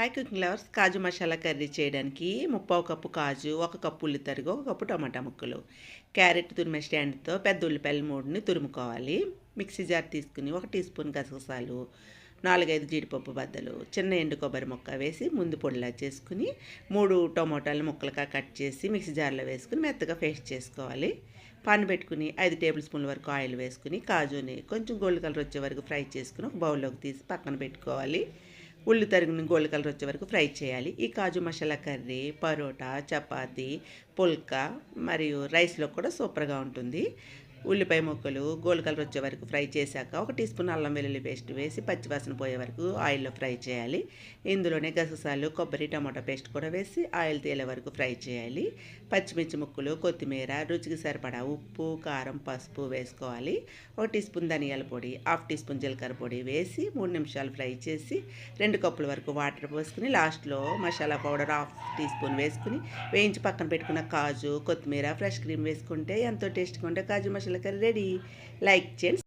Hi cooking lovers kaju masala curry చేయడానికి ముప్పావు cup కాజు ఒక కప్పు ఉల్లి తరుగు ఒక కప్పు టమాటా ముక్కలు. క్యారెట్ తురిమే స్టాండ్తో పెద్ద ఉల్లిపాయల మూడుని తురుముకోవాలి. మిక్సీ జార్ తీసుకుని ఒక టీ స్పూన్ గసగసాలు నాలుగైదు జీడిపప్పు బద్దలు చిన్న ఎండు కొబ్బరి ముక్క వేసి ముందు పొడిలా చేసుకుని మూడు టొమాటోలు ముక్కలుగా కట్ చేసి మిక్సీ జార్లో వేసుకుని మెత్తగా పేస్ట్ చేసుకోవాలి. పాన్ పెట్టుకుని ఐదు టేబుల్ స్పూన్ల వరకు ఆయిల్ వేసుకుని కాజుని కొంచెం గోల్డ్ కలర్ వచ్చే వరకు ఫ్రై చేసుకుని ఒక బౌల్లోకి తీసి పక్కన పెట్టుకోవాలి. ఉల్లి తరిగిన గోల్డ్ కలర్ వచ్చే వరకు ఫ్రై చేయాలి. ఈ కాజు మసాలా కర్రీ పరోటా చపాతీ పుల్కా మరియు రైస్లో కూడా సూపర్గా ఉంటుంది. ఉల్లిపాయ ముక్కలు గోల్డ్ కలర్ వచ్చే వరకు ఫ్రై చేశాక ఒక టీ స్పూన్ అల్లం వెల్లుల్లి పేస్ట్ వేసి పచ్చివాసన పోయే వరకు ఆయిల్లో ఫ్రై చేయాలి. ఇందులోనే గసగసాలు కొబ్బరి టమాటా పేస్ట్ కూడా వేసి ఆయిల్ తేలే వరకు ఫ్రై చేయాలి. పచ్చిమిర్చి ముక్కలు కొత్తిమీర రుచికి సరిపడా ఉప్పు కారం పసుపు వేసుకోవాలి. ఒక టీ స్పూన్ ధనియాల పొడి హాఫ్ టీ స్పూన్ జీలకర్ర పొడి వేసి మూడు నిమిషాలు ఫ్రై చేసి రెండు కప్పుల వరకు వాటర్ పోసుకుని లాస్ట్లో masala powder half teaspoon వేసుకుని వేయించి పక్కన పెట్టుకున్న కాజు కొత్తిమీర ఫ్రెష్ క్రీమ్ వేసుకుంటే ఎంతో టేస్ట్గా ఉంటే kaju masala curry ready like చేయండి